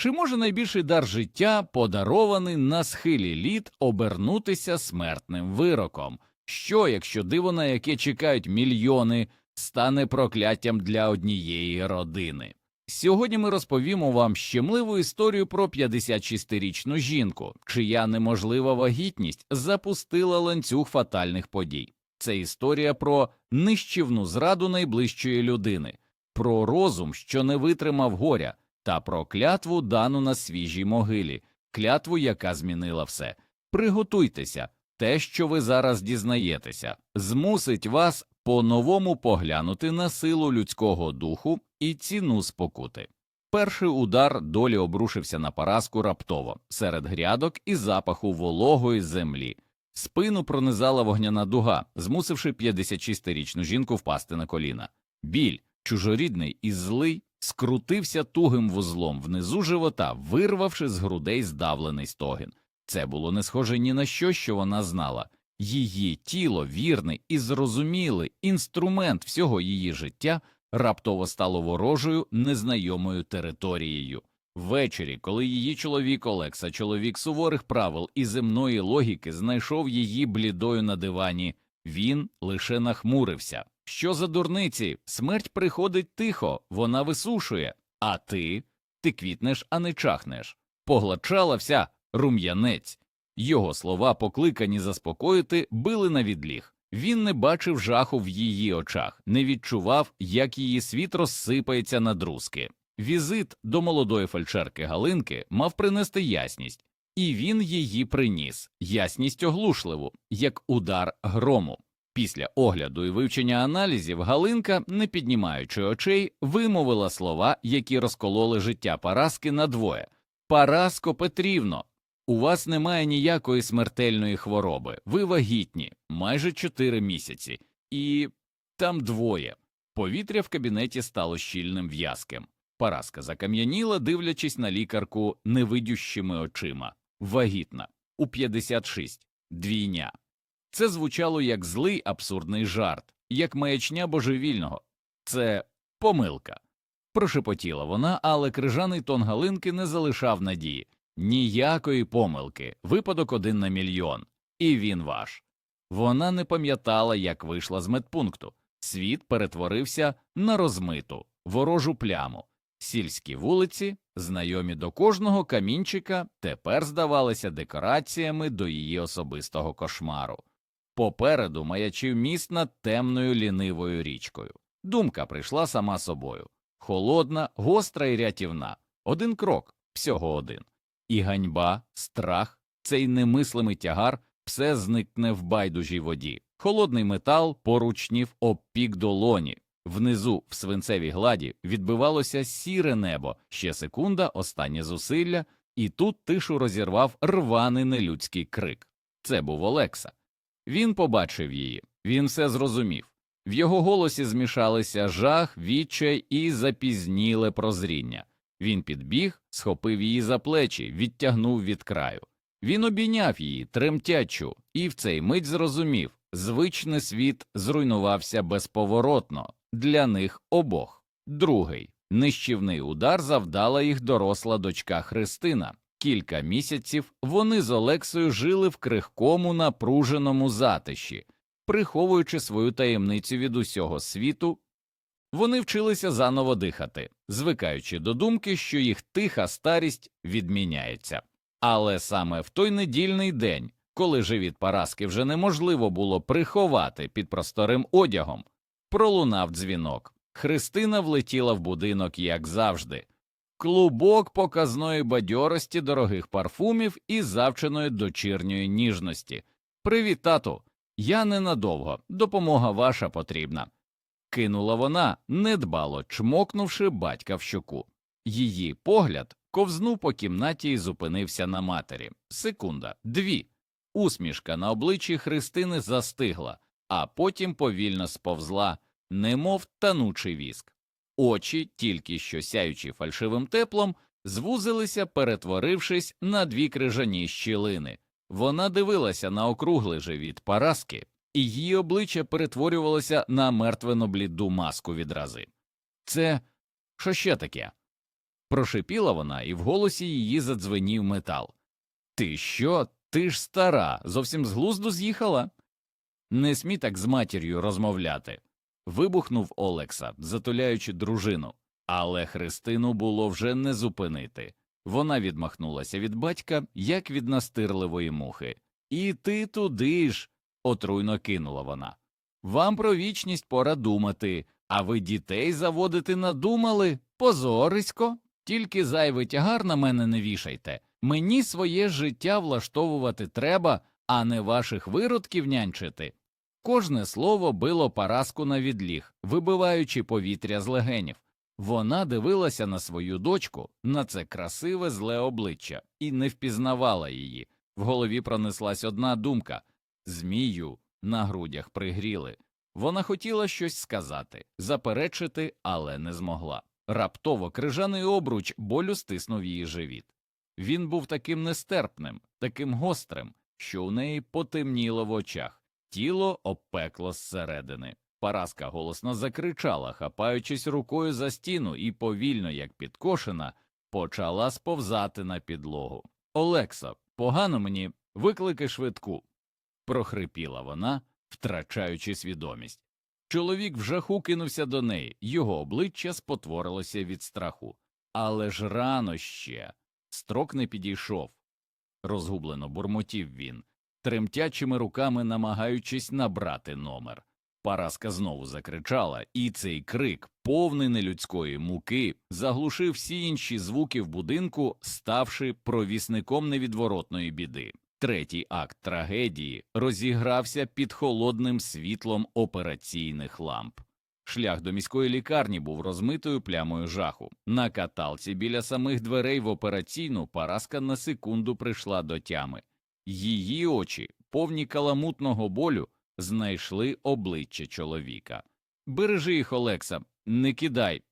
Чи може найбільший дар життя, подарований на схилі літ, обернутися смертним вироком? Що, якщо диво, на яке чекають мільйони, стане прокляттям для однієї родини? Сьогодні ми розповімо вам щемливу історію про 56-річну жінку, чия неможлива вагітність запустила ланцюг фатальних подій. Це історія про нищівну зраду найближчої людини, про розум, що не витримав горя, та про клятву дану на свіжій могилі, клятву, яка змінила все. Приготуйтеся, те, що ви зараз дізнаєтеся, змусить вас по-новому поглянути на силу людського духу і ціну спокути. Перший удар долі обрушився на Параску раптово, серед грядок і запаху вологої землі. Спину пронизала вогняна дуга, змусивши 56-річну жінку впасти на коліна. Біль, чужорідний і злий, скрутився тугим вузлом внизу живота, вирвавши з грудей здавлений стогін. Це було не схоже ні на що, що вона знала. Її тіло, вірний і зрозумілий інструмент всього її життя, раптово стало ворожою незнайомою територією. Ввечері, коли її чоловік Олекса, чоловік суворих правил і земної логіки, знайшов її блідою на дивані, він лише нахмурився. Що за дурниці? Смерть приходить тихо, вона висушує. А ти? Ти квітнеш, а не чахнеш. Поглачала вся рум'янець. Його слова, покликані заспокоїти, били на відліг. Він не бачив жаху в її очах, не відчував, як її світ розсипається на друзки. Візит до молодої фельдшерки Галинки мав принести ясність, і він її приніс ясність оглушливу, як удар грому. Після огляду і вивчення аналізів Галинка, не піднімаючи очей, вимовила слова, які розкололи життя Параски надвоє. Параско Петрівно, у вас немає ніякої смертельної хвороби, ви вагітні, майже чотири місяці, і там двоє. Повітря в кабінеті стало щільним в'язким. Параска закам'яніла, дивлячись на лікарку невидющими очима. Вагітна, у 56, двійня. Це звучало як злий абсурдний жарт, як маячня божевільного. Це помилка. Прошепотіла вона, але крижаний тон Галинки не залишав надії. Ніякої помилки, випадок один на мільйон, і він ваш. Вона не пам'ятала, як вийшла з медпункту. Світ перетворився на розмиту, ворожу пляму. Сільські вулиці, знайомі до кожного камінчика, тепер здавалися декораціями до її особистого кошмару. Попереду маячив міст над темною лінивою річкою. Думка прийшла сама собою холодна, гостра і рятівна. Один крок, всього один. І ганьба, страх, цей немислимий тягар все зникне в байдужій воді. Холодний метал поручнів обпік долоні. Внизу, в свинцевій гладі, відбивалося сіре небо, ще секунда, останнє зусилля, і тут тишу розірвав рваний нелюдський крик. Це був Олекса. Він побачив її, він все зрозумів. В його голосі змішалися жах, відчай і запізніле прозріння. Він підбіг, схопив її за плечі, відтягнув від краю. Він обійняв її, тремтячу, і в цей мить зрозумів звичний світ зруйнувався безповоротно для них обох. Другий нищівний удар завдала їх доросла дочка Христина. Кілька місяців вони з Олексою жили в крихкому напруженому затиші, приховуючи свою таємницю від усього світу. Вони вчилися заново дихати, звикаючи до думки, що їх тиха старість відміняється. Але саме в той недільний день, коли живіт Параски вже неможливо було приховати під просторим одягом, пролунав дзвінок. Христина влетіла в будинок, як завжди, клубок показної бадьорості дорогих парфумів і завченої дочірньої ніжності. Привіт, тату! Я ненадовго, допомога ваша потрібна. Кинула вона, недбало чмокнувши батька в щоку. Її погляд ковзнув по кімнаті і зупинився на матері. Секунда, дві. Усмішка на обличчі Христини застигла, а потім повільно сповзла, немов танучий віск. Очі, тільки що сяючи фальшивим теплом, звузилися, перетворившись на дві крижані щілини. Вона дивилася на округлий живіт Параски, і її обличчя перетворювалося на мертвено бліду маску відрази. Це що ще таке? Прошипіла вона, і в голосі її задзвенів метал. Ти що? Ти ж стара, зовсім з глузду з'їхала? Не смій так з матір'ю розмовляти. Вибухнув Олекса, затуляючи дружину, але Христину було вже не зупинити. Вона відмахнулася від батька, як від настирливої мухи. І ти туди ж. отруйно кинула вона. Вам про вічність пора думати, а ви дітей заводити надумали? Позорисько. Тільки зайвий тягар на мене не вішайте. Мені своє життя влаштовувати треба, а не ваших виродків нянчити. Кожне слово било Параску на відліг, вибиваючи повітря з легенів. Вона дивилася на свою дочку, на це красиве зле обличчя, і не впізнавала її. В голові пронеслась одна думка змію на грудях пригріли. Вона хотіла щось сказати, заперечити, але не змогла. Раптово крижаний обруч болю стиснув її живіт. Він був таким нестерпним, таким гострим, що у неї потемніло в очах, тіло обпекло зсередини. Параска голосно закричала, хапаючись рукою за стіну, і повільно, як підкошена, почала сповзати на підлогу. Олекса, погано мені, виклики швидку. прохрипіла вона, втрачаючи свідомість. Чоловік в жаху кинувся до неї, його обличчя спотворилося від страху. Але ж рано ще. Строк не підійшов. Розгублено бурмотів він, тремтячими руками намагаючись набрати номер. Параска знову закричала, і цей крик, повний нелюдської муки, заглушив всі інші звуки в будинку, ставши провісником невідворотної біди. Третій акт трагедії розігрався під холодним світлом операційних ламп. Шлях до міської лікарні був розмитою плямою жаху. На каталці біля самих дверей в операційну Параска на секунду прийшла до тями. Її очі, повні каламутного болю, знайшли обличчя чоловіка. Бережи їх, Олекса, не кидай.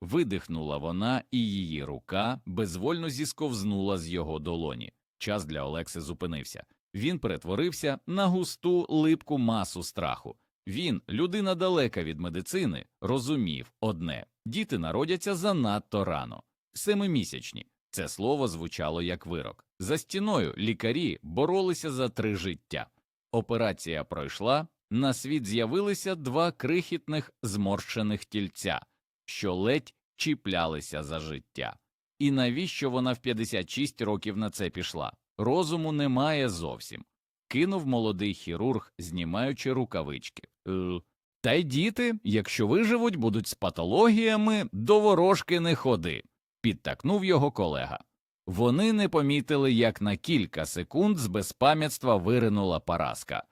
Видихнула вона, і її рука безвольно зісковзнула з його долоні. Час для Олекси зупинився. Він перетворився на густу липку масу страху. Він, людина далека від медицини, розумів одне діти народяться занадто рано, семимісячні. Це слово звучало як вирок. За стіною лікарі боролися за три життя. Операція пройшла, на світ з'явилися два крихітних зморщених тільця, що ледь чіплялися за життя. І навіщо вона в 56 років на це пішла? Розуму немає зовсім. Кинув молодий хірург, знімаючи рукавички. «Е, Та й діти, якщо виживуть, будуть з патологіями, до ворожки не ходи, підтакнув його колега. Вони не помітили, як на кілька секунд з безпам'ятства виринула Параска.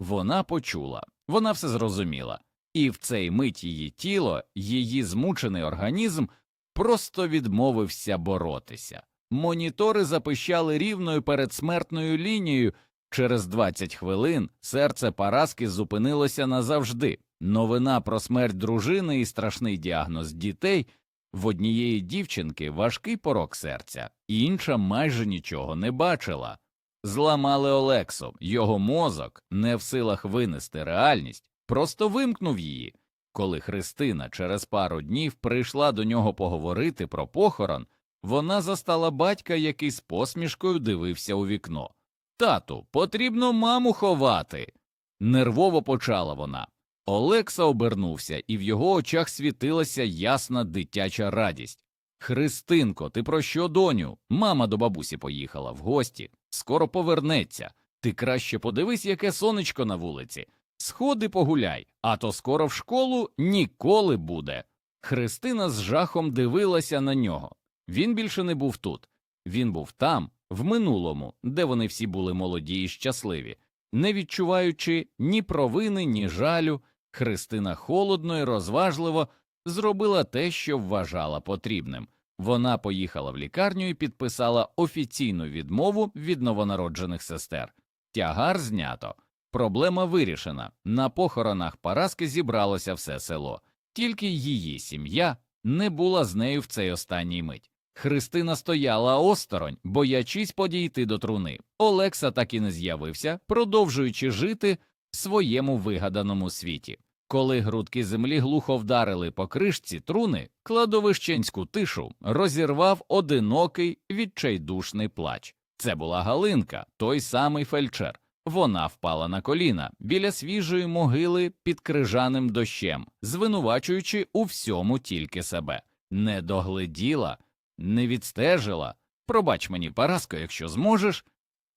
Вона почула, вона все зрозуміла, і в цей мить її тіло, її змучений організм просто відмовився боротися. Монітори запищали рівною передсмертною лінією. Через 20 хвилин серце Параски зупинилося назавжди. Новина про смерть дружини і страшний діагноз дітей в однієї дівчинки важкий порок серця, інша майже нічого не бачила. Зламали Олексу, його мозок, не в силах винести реальність, просто вимкнув її. Коли Христина через пару днів прийшла до нього поговорити про похорон, вона застала батька, який з посмішкою дивився у вікно. Тату, потрібно маму ховати. Нервово почала вона. Олекса обернувся, і в його очах світилася ясна дитяча радість. Христинко, ти про що, доню? Мама до бабусі поїхала в гості. Скоро повернеться. Ти краще подивись, яке сонечко на вулиці. Сходи погуляй, а то скоро в школу ніколи буде. Христина з жахом дивилася на нього. Він більше не був тут. Він був там, в минулому, де вони всі були молоді і щасливі, не відчуваючи ні провини, ні жалю, Христина холодно і розважливо зробила те, що вважала потрібним. Вона поїхала в лікарню і підписала офіційну відмову від новонароджених сестер. Тягар знято. Проблема вирішена. На похоронах Параски зібралося все село, тільки її сім'я не була з нею в цей останній мить. Христина стояла осторонь, боячись подійти до труни. Олекса так і не з'явився, продовжуючи жити своєму вигаданому світі. Коли грудки землі глухо вдарили по кришці труни, кладовищенську тишу розірвав одинокий відчайдушний плач. Це була Галинка, той самий фельдшер. Вона впала на коліна біля свіжої могили під крижаним дощем, звинувачуючи у всьому тільки себе. Не догледіла, не відстежила. Пробач мені, Параско, якщо зможеш,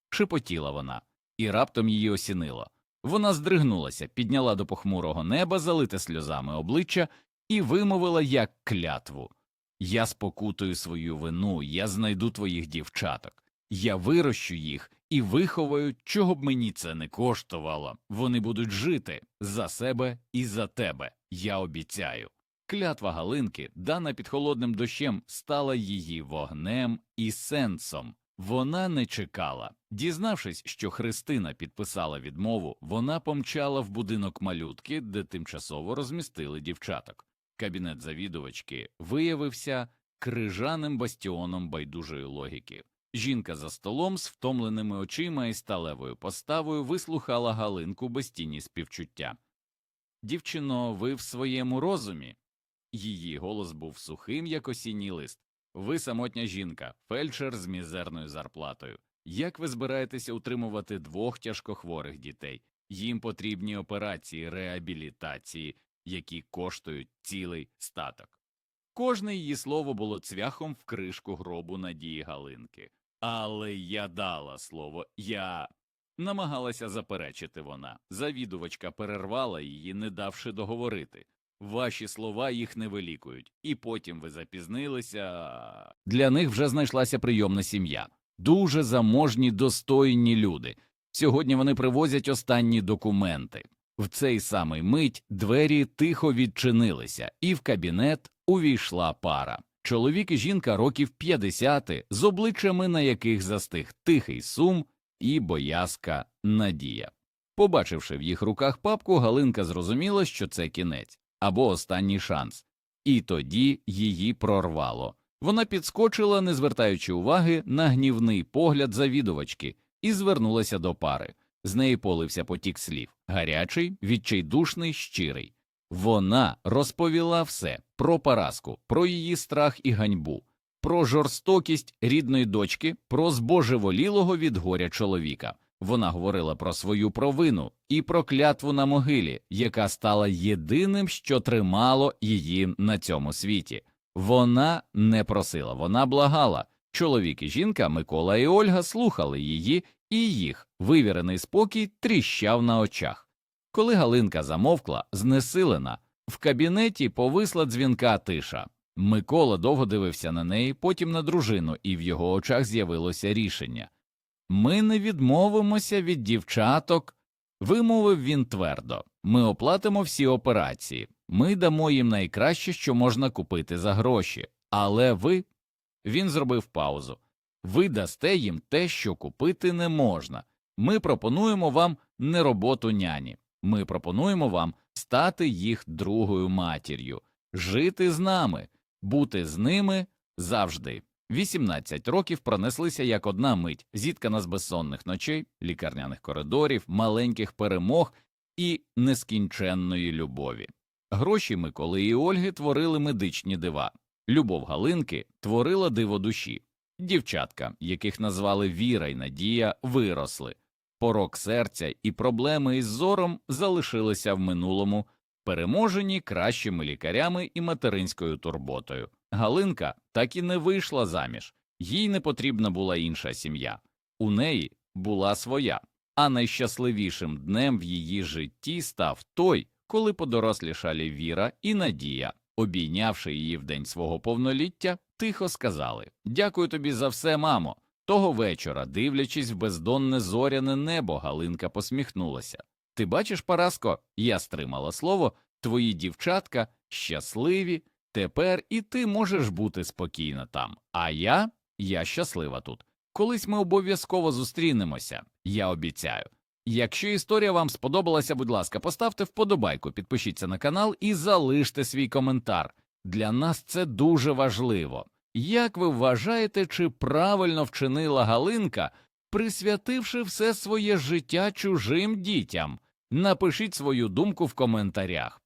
шепотіла вона, і раптом її осінило. Вона здригнулася, підняла до похмурого неба, залите сльозами обличчя, і вимовила як клятву Я спокутую свою вину, я знайду твоїх дівчаток, я вирощу їх і виховаю, чого б мені це не коштувало. Вони будуть жити за себе і за тебе, я обіцяю. Клятва Галинки, дана під холодним дощем, стала її вогнем і сенсом. Вона не чекала. Дізнавшись, що Христина підписала відмову, вона помчала в будинок малютки, де тимчасово розмістили дівчаток. Кабінет завідувачки виявився крижаним бастіоном байдужої логіки. Жінка за столом з втомленими очима і сталевою поставою вислухала Галинку без тіні співчуття. Дівчино, ви в своєму розумі? Її голос був сухим, як осінній лист. Ви самотня жінка, фельдшер з мізерною зарплатою. Як ви збираєтеся утримувати двох тяжкохворих дітей? Їм потрібні операції реабілітації, які коштують цілий статок. Кожне її слово було цвяхом в кришку гробу Надії Галинки. Але я дала слово, я намагалася заперечити вона. Завідувачка перервала її, не давши договорити. Ваші слова їх не вилікують, і потім ви запізнилися. Для них вже знайшлася прийомна сім'я. Дуже заможні, достойні люди. Сьогодні вони привозять останні документи. В цей самий мить двері тихо відчинилися, і в кабінет увійшла пара. Чоловік і жінка років 50, з обличчями, на яких застиг тихий сум і боязка надія. Побачивши в їх руках папку, Галинка зрозуміла, що це кінець або останній шанс, і тоді її прорвало. Вона підскочила, не звертаючи уваги на гнівний погляд завідувачки, і звернулася до пари. З неї полився потік слів гарячий, відчайдушний, щирий. Вона розповіла все про Параску, про її страх і ганьбу, про жорстокість рідної дочки, про збожеволілого від горя чоловіка. Вона говорила про свою провину і про клятву на могилі, яка стала єдиним, що тримало її на цьому світі. Вона не просила, вона благала. Чоловік і жінка Микола і Ольга слухали її, і їх вивірений спокій тріщав на очах. Коли Галинка замовкла, знесилена, в кабінеті повисла дзвінка тиша. Микола довго дивився на неї, потім на дружину, і в його очах з'явилося рішення. Ми не відмовимося від дівчаток, вимовив він твердо. Ми оплатимо всі операції, ми дамо їм найкраще, що можна купити за гроші. Але ви. Він зробив паузу. Ви дасте їм те, що купити не можна. Ми пропонуємо вам не роботу няні. Ми пропонуємо вам стати їх другою матір'ю, жити з нами, бути з ними завжди. 18 років пронеслися як одна мить, зіткана з безсонних ночей, лікарняних коридорів, маленьких перемог і нескінченної любові. Гроші Миколи і Ольги творили медичні дива. Любов Галинки творила диво душі. Дівчатка, яких назвали Віра й Надія, виросли. Порок серця і проблеми із зором залишилися в минулому, переможені кращими лікарями і материнською турботою. Галинка так і не вийшла заміж, їй не потрібна була інша сім'я. У неї була своя, а найщасливішим днем в її житті став той, коли подорослішалі Віра і Надія, обійнявши її в день свого повноліття, тихо сказали Дякую тобі за все, мамо. Того вечора, дивлячись в бездонне зоряне небо, Галинка посміхнулася. Ти бачиш, Параско, я стримала слово, твої дівчатка щасливі, тепер і ти можеш бути спокійна там. А я, я щаслива тут. Колись ми обов'язково зустрінемося, я обіцяю. Якщо історія вам сподобалася, будь ласка, поставте вподобайку, підпишіться на канал і залиште свій коментар. Для нас це дуже важливо. Як ви вважаєте, чи правильно вчинила Галинка, присвятивши все своє життя чужим дітям? Напишіть свою думку в коментарях.